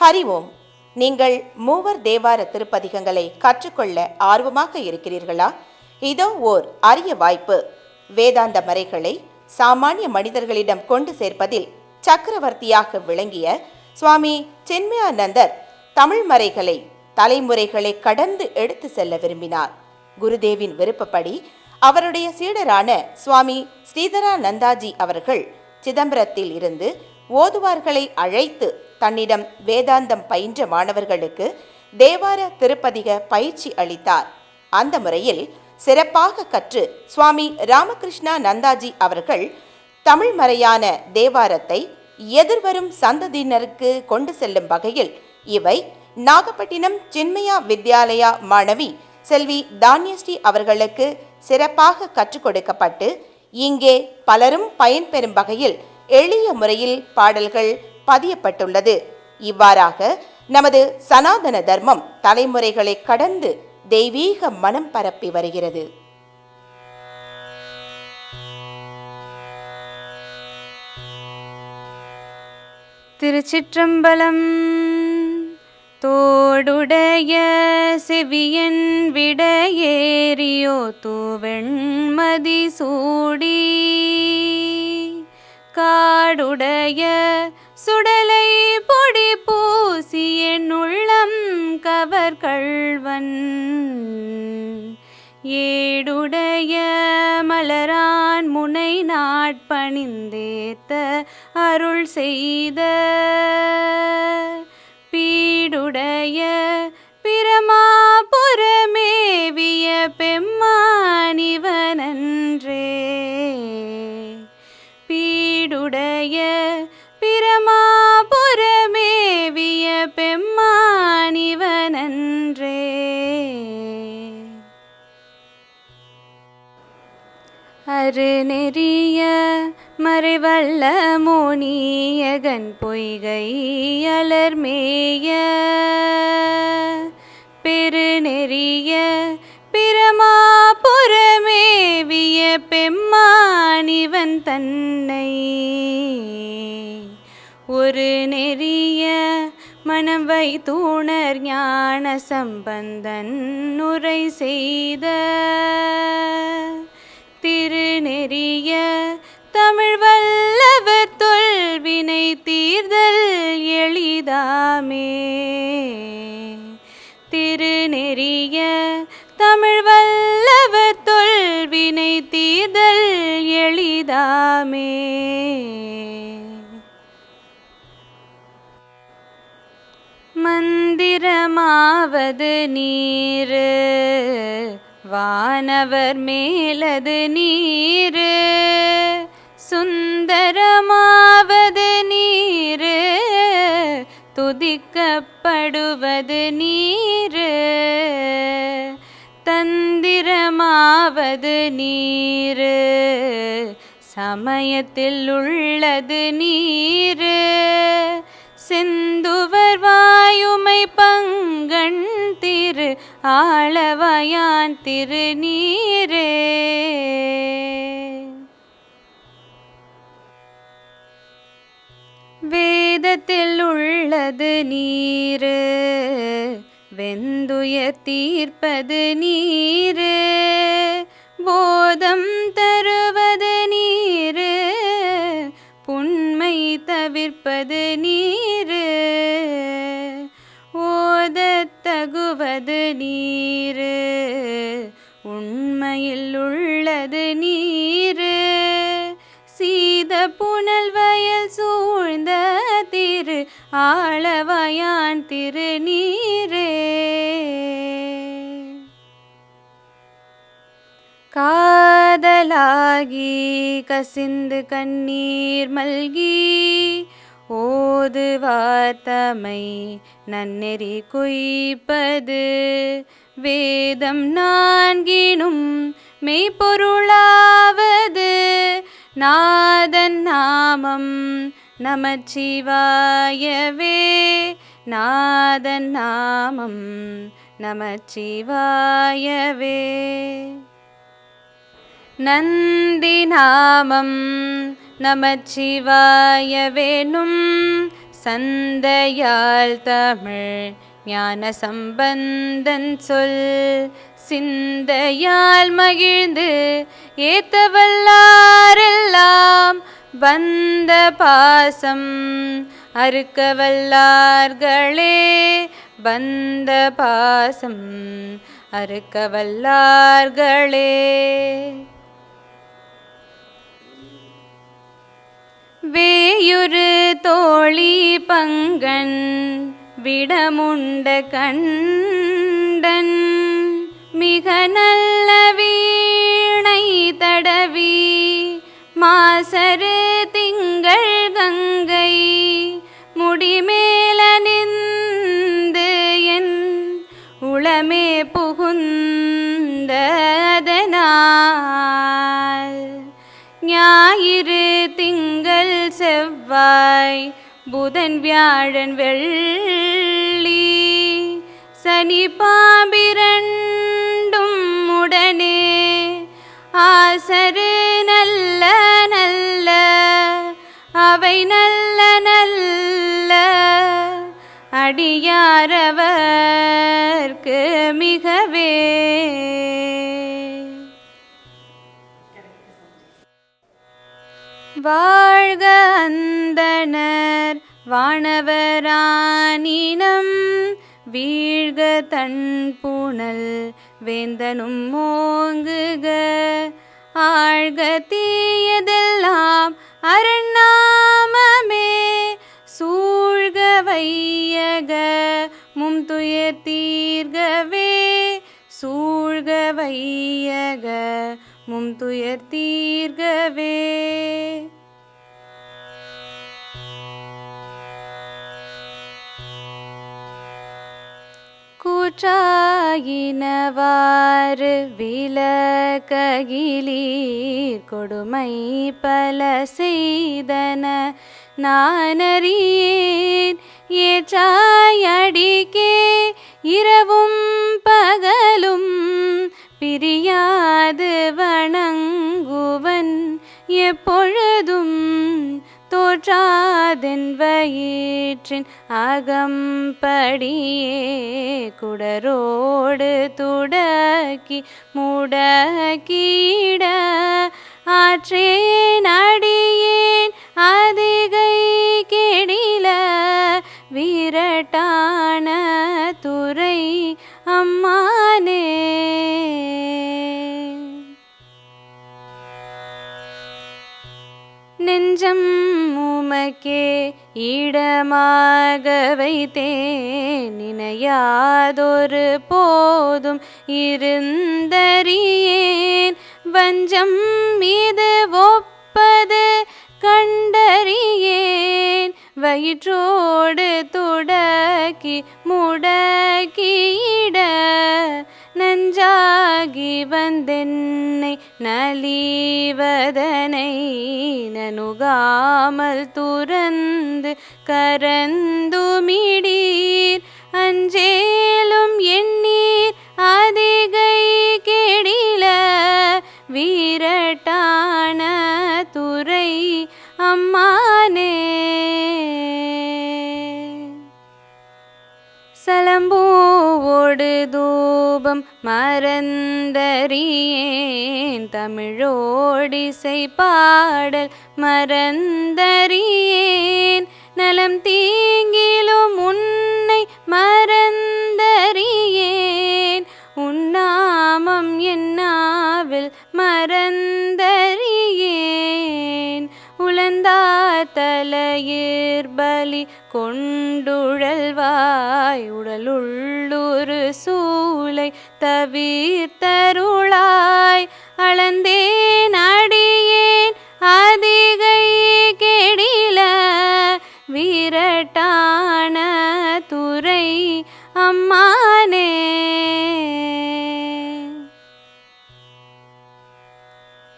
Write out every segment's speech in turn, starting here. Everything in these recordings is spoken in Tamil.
ஹரி ஓம் நீங்கள் மூவர் தேவார திருப்பதிகங்களை கற்றுக்கொள்ள ஆர்வமாக இருக்கிறீர்களா? இதோ ஓர் அரிய வாய்ப்பு. வேதாந்த மறைகளை சாமானிய மனிதர்களிடம் கொண்டு சேர்ப்பதில் சக்கரவர்த்தியாக விளங்கிய சுவாமி சென்மயானந்தர் தமிழ் மறைகளை தலைமுறைகளை கடந்து எடுத்து செல்ல விரும்பினார். குருதேவின் விருப்பப்படி அவருடைய சீடரான சுவாமி ஸ்ரீதரானந்தாஜி அவர்கள் சிதம்பரத்தில் இருந்து ஓதுவார்களை அழைத்து தன்னிடம் வேதாந்தம் பயின்ற மாணவர்களுக்கு தேவார திருப்பதிக பயிற்சி அளித்தார். அந்த முறையில் சிறப்பாக கற்று சுவாமி ராமகிருஷ்ணா நந்தாஜி அவர்கள் தமிழ் மறையான தேவாரத்தை எதிர்வரும் சந்ததியினருக்கு கொண்டு செல்லும் வகையில் இவை நாகப்பட்டினம் சின்மயா வித்யாலயா மாணவி செல்வி தான்யஸ்ரீ அவர்களுக்கு சிறப்பாக கற்றுக் கொடுக்கப்பட்டு இங்கே பலரும் பயன்பெறும் வகையில் எளிய முறையில் பாடல்கள் பதியப்பட்டுள்ளது. இவ்வாறாக நமது சனாதன தர்மம் தலைமுறைகளை கடந்து தெய்வீக மனம் பரப்பி வருகிறது. திருச்சிற்றம்பலம் தோடுடைய செவியன் விடையேறியோ தூவெண்மதி சூடி காடுடைய சுடலை பொடி பூசி என் உள்ளம் கவர் கள்வன் ஏடுடைய மலரான் முனை நாட்பணிந்தேத்த அருள் செய்த. பீடுடைய அருநெறிய மறைவல்ல மோனியகன் பொய்கை அலர்மேய பெருநெறிய பிரமாபுரமேவிய பெம்மானிவன் தன்னை. ஒரு நெறிய மனம் வைத்தூணர் ஞான சம்பந்தன் உரை செய்த. எளிதாமே திருநெறிய தமிழ் வல்லவர் தொல்வினை தீதல் எளிதாமே. மந்திரமாவது நீர் வானவர் மேலது நீரு. துதிக்கப்படுவது நீர். தந்திரமாவது நீர். சமயத்தில் உள்ளது நீர். சிந்துவர் வாயுமை பங்கண் திரு. ஆளவயான் திருநீரே. வே வேதத்தில் உள்ளது நீர். வெந்துயர் தீர்ப்பது நீர். போதம் தருவது நீர். புண்மை தவிர்ப்பது நீர். ஓதத் தகுவது நீரு. உண்மையில் உள்ளது நீர். சீத புனல் ஆளவயான் திருநீரே. காதலாகி கசிந்து கண்ணீர் மல்கி ஓது வார்த்தமை நன்னெறி குய்ப்பது. வேதம் நான்கினும் மெய்ப்பொருளாவது. நாதன் நாமம் நமச்சிவாயவே. நாதன் நாமம் நமச்சிவாயவே. நந்தி நாமம் நமச்சிவாயவேனும். சந்தையால் தமிழ் ஞான சம்பந்தன் சொல். சிந்தையால் மகிழ்ந்து ஏத்தவல்லாரெல்லாம் வந்த பாசம் அறுக்க வல்லார்களே வந்த பாசம் அறுக்க வல்லார்களே வேயுரு தோழி பங்கன் விடமுண்ட கண்டன் மிக நல்ல வீணை தடவி மாசரு திங்கள் கங்கை முடிமேல நின்று என் உளமே புகுந்ததனால். ஞாயிறு திங்கள் செவ்வாய் புதன் வியாழன் வெள்ளி சனி பாம்பிரண்டும் உடனே ஆசரு நல்ல நல்ல அவை நல்ல நல்ல அடியாரவர்க்கு மிகவே. வாழ்க அந்தனர் வானவரானினம் வீழ்க தன் புனல் வேந்தனும் மோங்குக. ஆழ்க தீயதெல்லாம் அரணாமமே சூழ்க வையக மும் துயர் தீர்கவே. சூழ்க வையக மும் துயர் தீர்கவே. கூற்றாயினவாறு விலககிலீர். கொடுமை பல செய்தன நானறியேன். ஏற்றாயடிக்கே இரவும் பகலும் பிரியாது வணங்குவன். எப்பொழுதும் தோற்றாதென்வயிற்றின் அகம்படியே குடரோடு துடக்கி முடக்கிட ஆற்றேன் அடியேன் அதிகை கெடில விரட்டான துறை அம்மானே. நெஞ்சம் உமக்கே இடமாக வைத்தே நினையாதொரு போதும் இருந்தறியேன். வஞ்சம் மீது ஒப்பது கண்டறியேன். வயிற்றோடு துடக்கி முடக்கிட நஞ்சாகி வந்தென்னை நலிவதனை நனுகாமல் துறந்து கரந்துமிடீர். அஞ்சேலும் என் மறந்தறியேன். தமிழோடிசை பாடல் மறந்தறியேன். நலம் தீங்கிலும் உன்னை மறந்தறியேன். உன்னாமம் என்னாவில் மறந்தறியேன். உழந்தா தலையீர் பலி கொண்டுழல்வாய். உடலுள்ளொரு சூளை தவிர்த்தருளாய் அளந்தேன் அடியேன் அதிகை கெடில வீரட்டான துறை அம்மானே.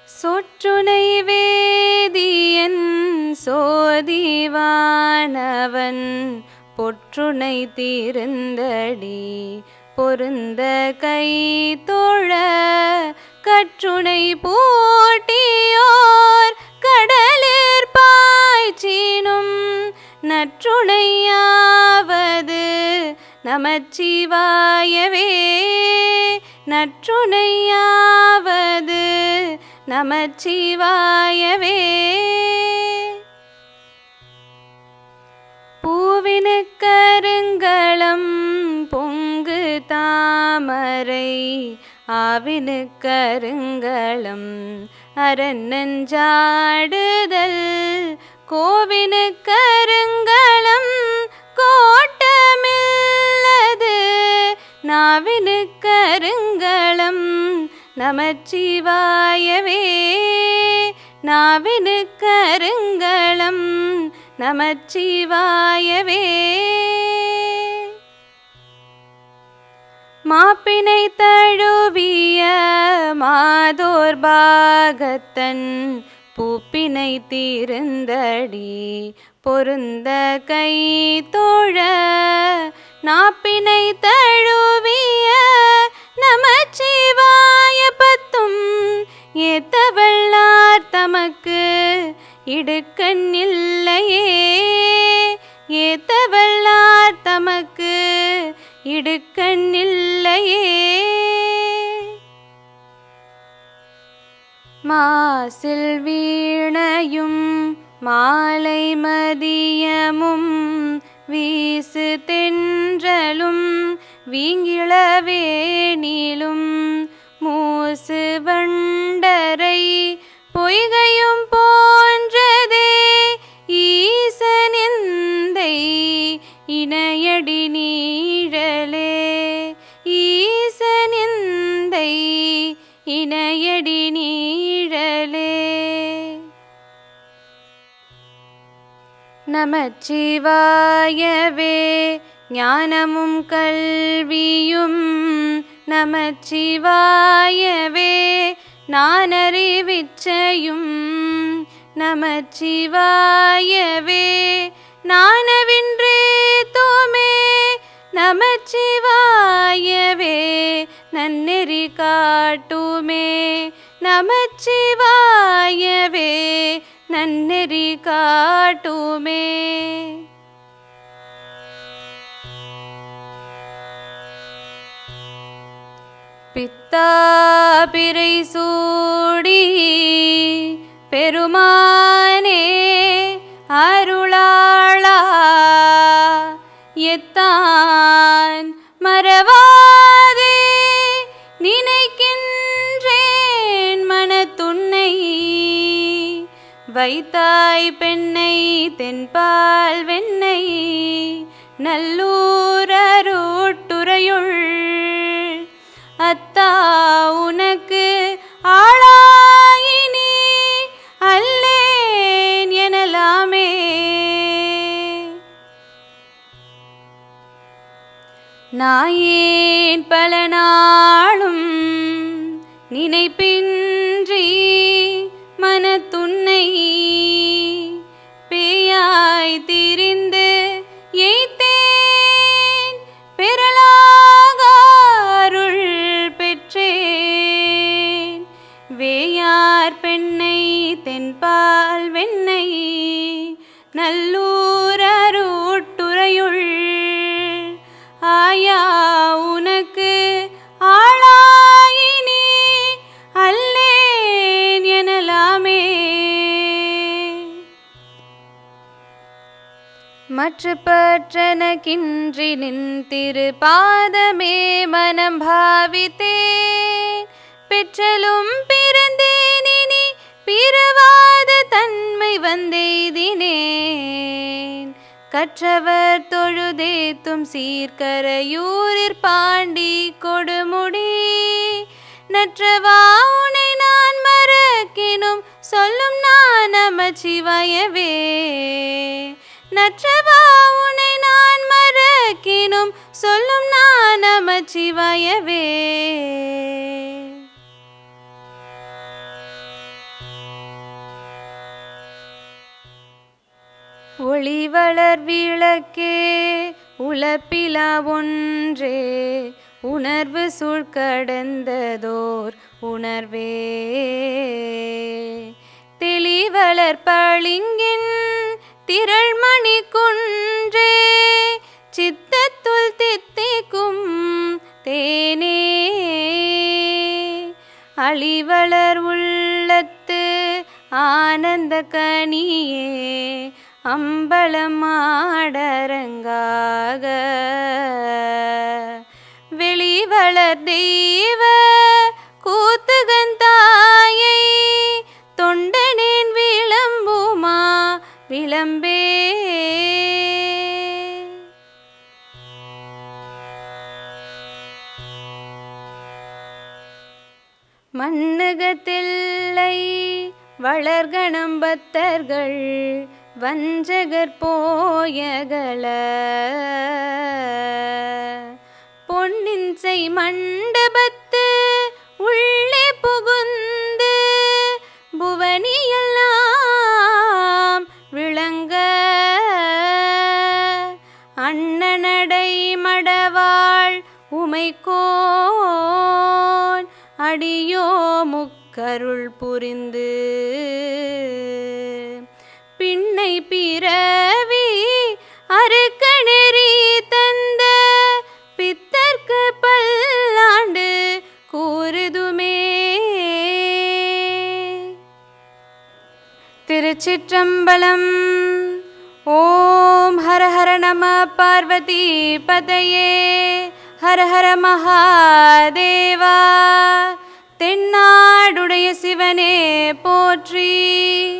சொற்றுனை வேதியன் சோதிவானவன் பொற்றுனை தீர்ந்தடி பொருந்த கை தோழ கற்றுணை போட்டியோர் கடலேர் பாய்ச்சினும் நற்றுணையாவது நமச்சிவாயவே. நற்றுணையாவது நமச்சிவாயவே. பூவினு கருங்களம் பொங்கு தாமரை ஆவினு கருங்களம் அரநஞ்சாடுதல் கோவினு கருங்களம் கோட்டமில்லது நாவினு கருங்களம் நமச்சிவாயவே நாவினு கருங்களம் நமச்சிவாயவே. மாப்பினை தழுவிய மாதோர் பாகத்தன் பூப்பினை தீர்ந்தடி பொருந்த கை தோழ நாப்பினை தழுவிய நமச்சிவாய பத்தும் ஏத்தவள்ளார் தமக்கு இடுக்கண் இல்லையே. ஏத்தவள்ளார் தமக்கு இடுக்க மாசில் வீணையும் மாலை மதியமும் வீசு தென்றலும் வீங்கிளவேணிலும் மூசு வண்டரை பொய்கள் நமச்சிவாயவே. ஞானமும் கல்வியும் நமச்சிவாயவே. நானறிவிச்சையும் நமச்சிவாயவே. நானவின்றே தோமே நமச்சிவாயவே. நன்னெறி காட்டுமே நமச்சிவாயவே. நன்னெறி காட்டுமே பித்தாபிரை சூடி பெருமானே அருளாளா வைத்தாய் பெண்ணை தென்பால் வெண்ணை நல்லூரூட்டுறையுள் அத்தா உன வேயார் பெண்ணை தென்பால் வெண்ணை நல்லூர் அருட்டுறையுள் ஆயா உனக்கு ஆளாயினி அல்லேன் எனலாமே. மற்ற பற்றனக்கின்றி நின் திரு பாதமே மனம் பாவித்தேன். பெற்றலும் பிறவாத தன்மை வந்தெய்தினேன். கற்றவர் தொழுதேத்தும் சீர்கரையூரிற் பாண்டி கொடுமுடி. நற்றவா உனை நான் மறக்கினும் சொல்லும் நான் நமச்சிவாயவே நற்றவா உனை நான் மறக்கினும் சொல்லும் நான் நமச்சிவாயவே ஒளிவளர் விளக்கே உலப்பிலா ஒன்றே. உணர்வு சூழ்கடந்ததோர் உணர்வே. தெளிவளர் பளிங்கின் திரள்மணி குன்றே. சித்தத்துள் தித்திக்கும் தேனே. அழிவளர் உள்ளத்து ஆனந்த கனியே. அம்பலமாடரங்காக. வெளிவளர் தெய்வ கூத்துகந்தாயை தொண்டனேன் விளம்புமா விளம்பே. மண்ணுகத்தில்லை வளர்கணம்பத்தர்கள் வஞ்சகர் போயகல. பொன்னின்சை மண்டபத்து உள்ளே புகுந்து புவனியெல்லாம் விளங்க. அண்ணனடை மடவாள் உமைக்கோன் அடியோ முக்கருள் புரிந்து. பிறவி அறுக்க நெறி தந்த பித்தர்க்கு பல்லாண்டு கூறுதுமே. திருச்சிற்றம்பலம் ஓம் ஹர ஹர நம பார்வதி பதையே. ஹர ஹர மகாதேவா தென்னாடுடைய சிவனே போற்றி.